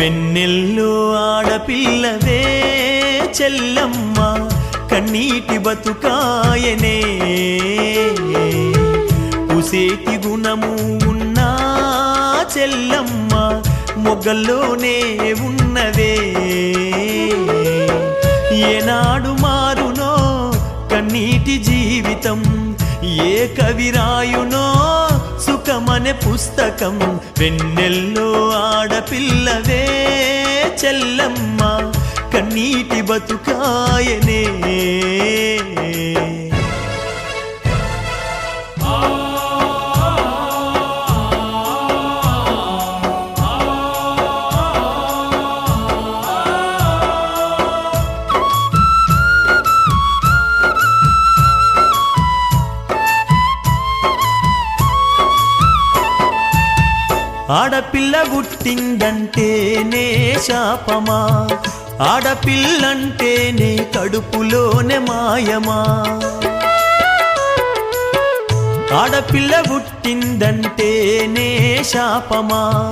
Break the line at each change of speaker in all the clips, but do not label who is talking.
వెన్నెల్లో ఆడపిల్లవే చెల్లమ్మ కన్నీటి బతుకాయనే. ఉసేటి గుణము ఉన్నా చెల్లమ్మ మొగ్గల్లోనే ఉన్నవే. ఏనాడు మారునో కన్నీటి జీవితం ఏ కవిరా అనే పుస్తకం వెన్నెల్లో ఆడపిల్లవే చెల్లమ్మ. కన్నీటి బతుకాయనే. ఆడపిల్ల గుట్టిందంటేనే శాపమా? ఆడపిల్లంటేనే కడుపులోనే మాయమా? ఆడపిల్ల పుట్టిందంటేనే శాపమా?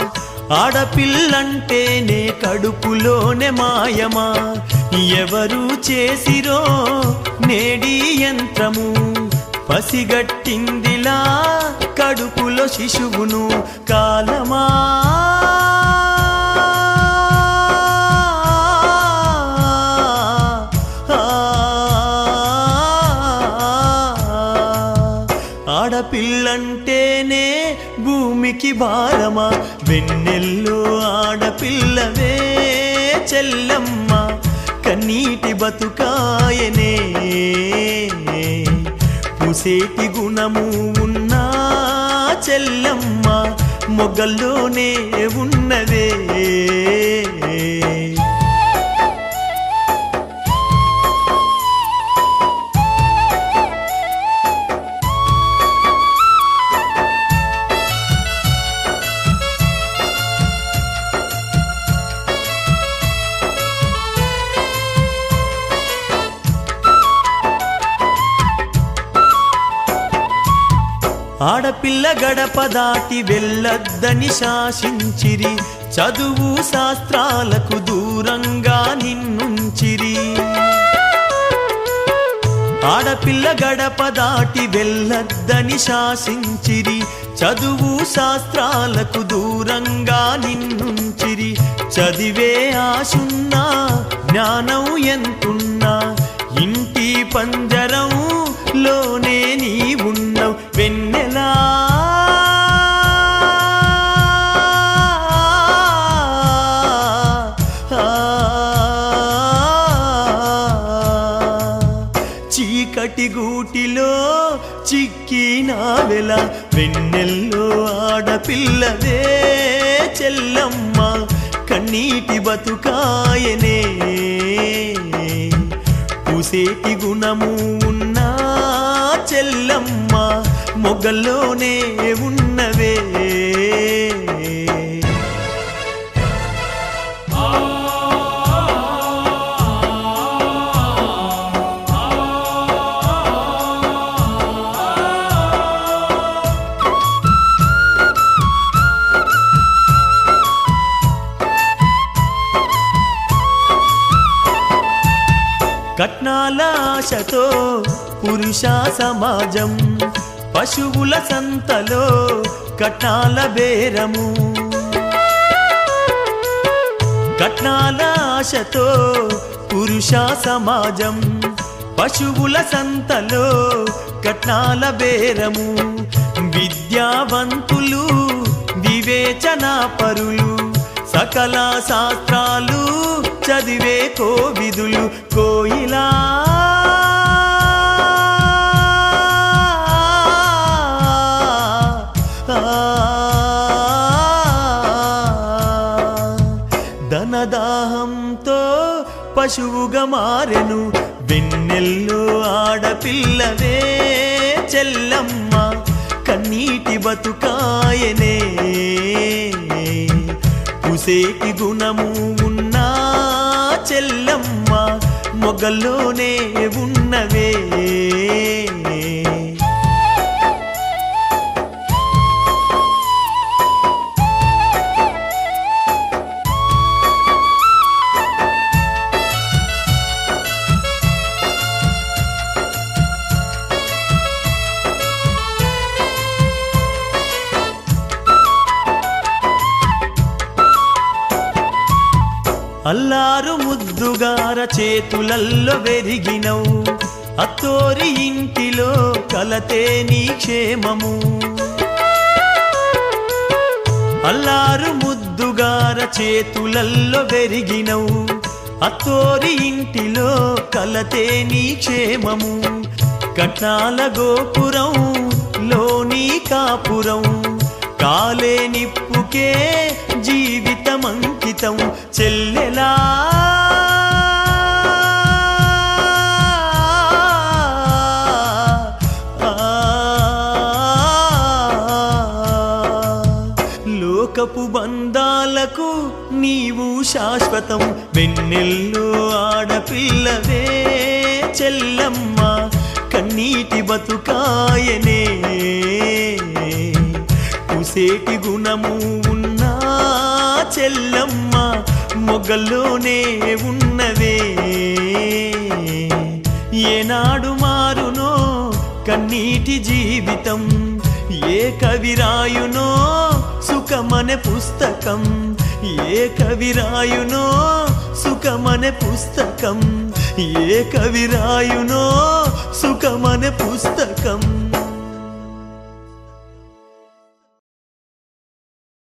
ఆడపిల్లంటేనే కడుపులోనే మాయమా? ఎవరు చేసిరో నేడి యంత్రము? పసిగట్టిందిలా కడుపులో శిశువును కాలమా? ఆడపిల్లంటేనే భూమికి భారమా? వెన్నెల్లో ఆడపిల్లవే చెల్లమ్మ. కన్నీటి బతుకాయనే పుసేటి గుణము ఉన్నా చెల్లమ్మ మొగల్లోనే ఉన్నదే. ఆడపిల్ల గడప దాటి వెళ్ళొద్దని శాసించిరి. చదువు శాస్త్రాలకు దూరంగా నిన్నుంచిరి. ఆడపిల్ల గడప దాటి వెళ్ళొద్దని శాసించిరి. చదువు శాస్త్రాలకు దూరంగా నిన్నుంచిరి. చదివే ఆశున్నా జ్ఞానం ఎంతున్నా. ఇంటి పంజరం లోనే నీ చీకటి గూటిలో చిక్కినావెల వెన్నెల్లో ఆడపిల్లవే చెల్లమ్మ కన్నీటి బతుకాయనే. పూసేటి గుణము ఉన్నా చెల్లమ్మ మొగల్లోనే ఉన్నవే. ఆశతో పురుష సమాజం పశువుల సంతలో కట్నాల బేరము. కట్నాల ఆశతో పురుష సమాజం పశువుల సంతలో కట్నాల బేరము. విద్యావంతులు వివేచనా పరులు సకల శాస్త్రాలు చదివే కోవిదులు కోయిలా ధనదాహంతో పశువుగా మారెను. వెన్నెల్లో ఆడపిల్లవే చెల్లమ్మ కన్నీటి బతుకాయనే. పుసేటి గుణము ఉన్నా చెల్లమ్మ మొగల్లోనే ఉన్నవే. అల్లారు ముద్దుగార చేతులల్లో వెరిగినవు. అత్తోరి ఇంటిలో కలతే నీ క్షేమము. అల్లారు ముద్దుగార చేతులల్లో వెరిగినవు. అత్తోరి ఇంటిలో కలతే నీ క్షేమము. కట్నాల గోపురం లోని కాపురం. కాలే నిప్పుకే జీవితం అంకితం చెల్లెలా లోకపు బంధాలకు నీవు శాశ్వతం వెన్నెల్లో ఆడపిల్లవే చెల్లమ్మ. కన్నీటి బతుకాయనే సేటి గుణము ఉన్నా చెల్లమ్మ మొగ్గల్లోనే ఉన్నవే ఏనాడు మారునో కన్నీటి జీవితం ఏ కవిరాయునో సుఖమనే పుస్తకం ఏ కవిరాయునో సుఖమనే పుస్తకం ఏ కవిరాయునో సుఖమనే పుస్తకం.